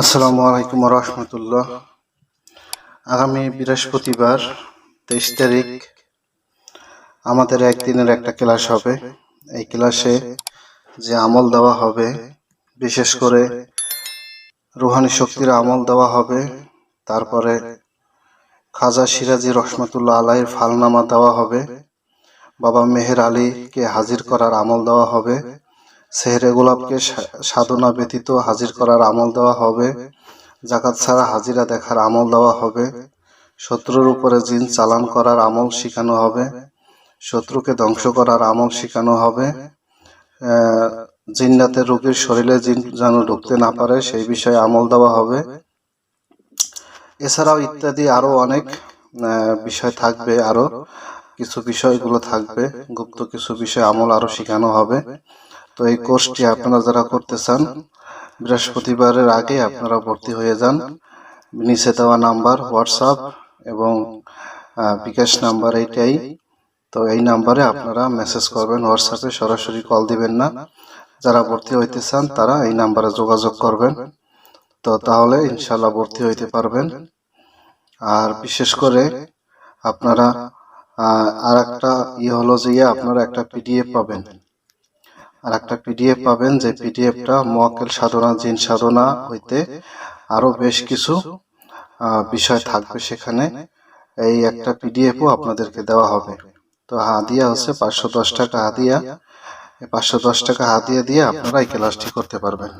আসসালামু আলাইকুম রহমতুল্লাহ আগামী বৃহস্পতিবার তেইশ তারিখ আমাদের একদিনের একটা ক্লাস হবে। এই ক্লাসে যে আমল দেওয়া হবে, বিশেষ করে রুহানি শক্তির আমল দেওয়া হবে, তারপরে খাজা সিরাজি রহমতুল্লাহ আলাইয়ের ফালনামা দেওয়া হবে, বাবা মেহের আলীকে হাজির করার আমল দেওয়া হবে সেহরে গোলাপকে সাধনা ব্যতীত হাজির করার আমল দেওয়া হবে। জাকাত ছাড়া হাজিরা দেখার আমল দেওয়া হবে। শত্রুর উপরে জিন চালান করার আমল শেখানো হবে। শত্রুকে ধ্বংস করার আমল শেখানো হবে। জিন্নাতের রোগীর শরীরে জিন যেন ঢুকতে না পারে, সেই বিষয়ে আমল দেওয়া হবে। এছাড়াও ইত্যাদি আরও অনেক বিষয় থাকবে আরও। কিছু বিষয়গুলো থাকবে। গুপ্ত কিছু বিষয় আমল আরও শেখানো হবে। তো এই কোর্সটি আপনারা যারা করতে চান বৃহস্পতিবারের আগে আপনারা ভর্তি হয়ে যান। নিচে দেওয়া নাম্বার, হোয়াটসঅ্যাপ এবং বিকাশ নাম্বার এইটাই। তো এই নাম্বারে আপনারা মেসেজ করবেন, হোয়াটসঅ্যাপে সরাসরি কল দিবেন না। যারা ভর্তি হইতে চান, তারা এই নাম্বারে যোগাযোগ করবেন। তো তাহলে ইনশাল্লাহ ভর্তি হইতে পারবেন। আর বিশেষ করে আপনারা আর একটা ইয়ে হলো যে, আপনারা একটা পিডিএফ পাবেন। আর একটা পিডিএফ পাবেন, যে পিডিএফটা মোয়াক্কেল সাধনা, জিন সাধনা হইতে আরও বেশ কিছু বিষয় থাকবে সেখানে। এই একটা পিডিএফও আপনাদেরকে দেওয়া হবে। তো হাদিয়া হচ্ছে পাঁচশো দশ টাকা হাদিয়া। পাঁচশো দশ টাকা হাদিয়া দিয়ে আপনারা এই ক্লাসটি করতে পারবেন।